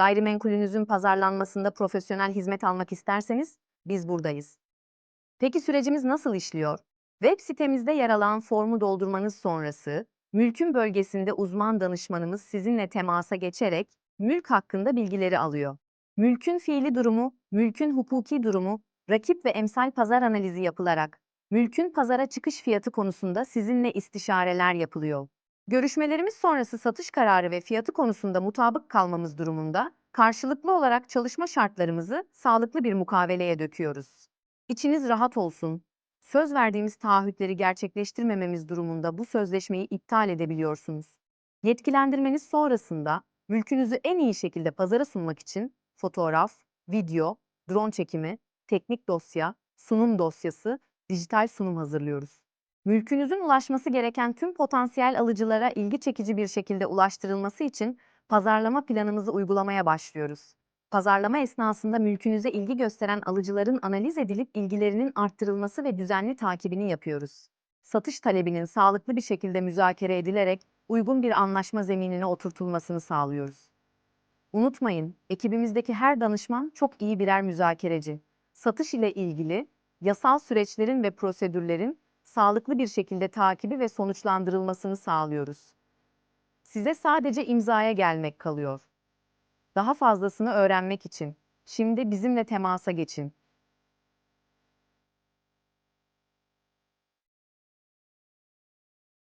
Gayrimenkulünüzün pazarlanmasında profesyonel hizmet almak isterseniz biz buradayız. Peki sürecimiz nasıl işliyor? Web sitemizde yer alan formu doldurmanız sonrası, mülkün bölgesinde uzman danışmanımız sizinle temasa geçerek mülk hakkında bilgileri alıyor. Mülkün fiili durumu, mülkün hukuki durumu, rakip ve emsal pazar analizi yapılarak mülkün pazara çıkış fiyatı konusunda sizinle istişareler yapılıyor. Görüşmelerimiz sonrası satış kararı ve fiyatı konusunda mutabık kalmamız durumunda karşılıklı olarak çalışma şartlarımızı sağlıklı bir mukaveleye döküyoruz. İçiniz rahat olsun. Söz verdiğimiz taahhütleri gerçekleştirmememiz durumunda bu sözleşmeyi iptal edebiliyorsunuz. Yetkilendirmeniz sonrasında mülkünüzü en iyi şekilde pazara sunmak için fotoğraf, video, drone çekimi, teknik dosya, sunum dosyası, dijital sunum hazırlıyoruz. Mülkünüzün ulaşması gereken tüm potansiyel alıcılara ilgi çekici bir şekilde ulaştırılması için pazarlama planımızı uygulamaya başlıyoruz. Pazarlama esnasında mülkünüze ilgi gösteren alıcıların analiz edilip ilgilerinin arttırılması ve düzenli takibini yapıyoruz. Satış talebinin sağlıklı bir şekilde müzakere edilerek uygun bir anlaşma zeminine oturtulmasını sağlıyoruz. Unutmayın, ekibimizdeki her danışman çok iyi birer müzakereci. Satış ile ilgili yasal süreçlerin ve prosedürlerin sağlıklı bir şekilde takibi ve sonuçlandırılmasını sağlıyoruz. Size sadece imzaya gelmek kalıyor. Daha fazlasını öğrenmek için şimdi bizimle temasa geçin.